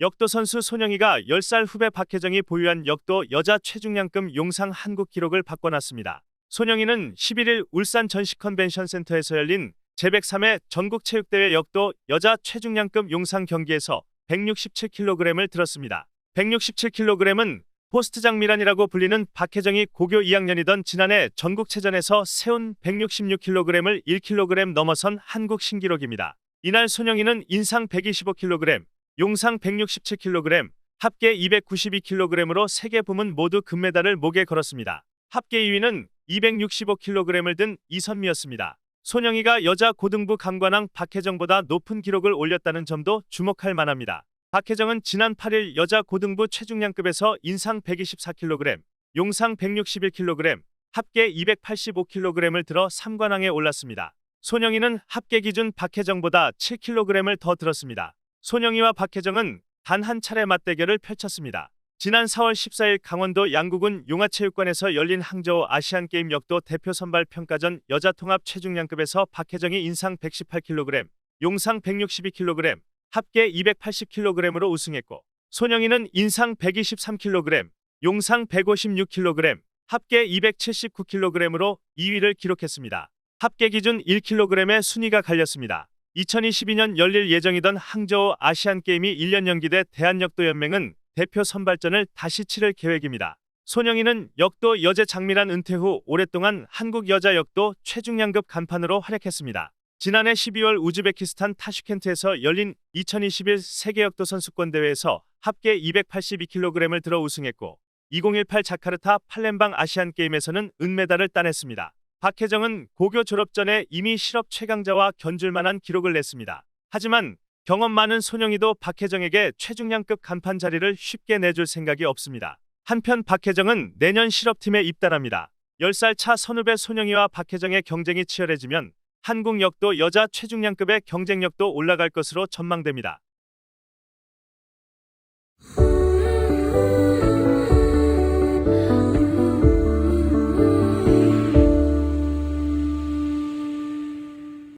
역도 선수 손영희가 10살 후배 박혜정이 보유한 역도 여자 최중량급 용상 한국 기록을 바꿔놨습니다. 손영희는 11일 울산 전시 컨벤션 센터에서 열린 제103회 전국체육대회 역도 여자 최중량급 용상 경기에서 167kg을 들었습니다. 167kg은 포스트 장미란이라고 불리는 박혜정이 고교 2학년이던 지난해 전국체전에서 세운 166kg을 1kg 넘어선 한국 신기록입니다. 이날 손영희는 인상 125kg, 용상 167kg, 합계 292kg으로 세계 부문 모두 금메달을 목에 걸었습니다. 합계 2위는 265kg을 든 이선미였습니다. 손영희가 여자 고등부 감관왕 박혜정보다 높은 기록을 올렸다는 점도 주목할 만합니다. 박혜정은 지난 8일 여자 고등부 체중량급에서 인상 124kg, 용상 161kg, 합계 285kg을 들어 3관왕에 올랐습니다. 손영희는 합계 기준 박혜정보다 7kg을 더 들었습니다. 손영희와 박혜정은 단 한 차례 맞대결을 펼쳤습니다. 지난 4월 14일 강원도 양구군 용화체육관에서 열린 항저우 아시안게임 역도 대표 선발 평가전 여자 통합 체중량급에서 박혜정이 인상 118kg, 용상 162kg, 합계 280kg으로 우승했고 손영희는 인상 123kg, 용상 156kg, 합계 279kg으로 2위를 기록했습니다. 합계 기준 1kg의 순위가 갈렸습니다. 2022년 열릴 예정이던 항저우 아시안게임이 1년 연기돼 대한역도연맹은 대표 선발전을 다시 치를 계획입니다. 손영희는 역도 여제 장미란 은퇴 후 오랫동안 한국 여자 역도 최중량급 간판으로 활약했습니다. 지난해 12월 우즈베키스탄 타슈켄트에서 열린 2021 세계 역도 선수권 대회에서 합계 282kg을 들어 우승했고 2018 자카르타 팔렘방 아시안 게임에서는 은메달을 따냈습니다. 박혜정은 고교 졸업 전에 이미 실업 최강자와 견줄 만한 기록을 냈습니다. 하지만 경험 많은 손영희도 박혜정에게 최중량급 간판 자리를 쉽게 내줄 생각이 없습니다. 한편 박혜정은 내년 실업팀에 입단합니다. 10살 차 선후배 손영희와 박혜정의 경쟁이 치열해지면 한국 역도 여자 최중량급의 경쟁력도 올라갈 것으로 전망됩니다.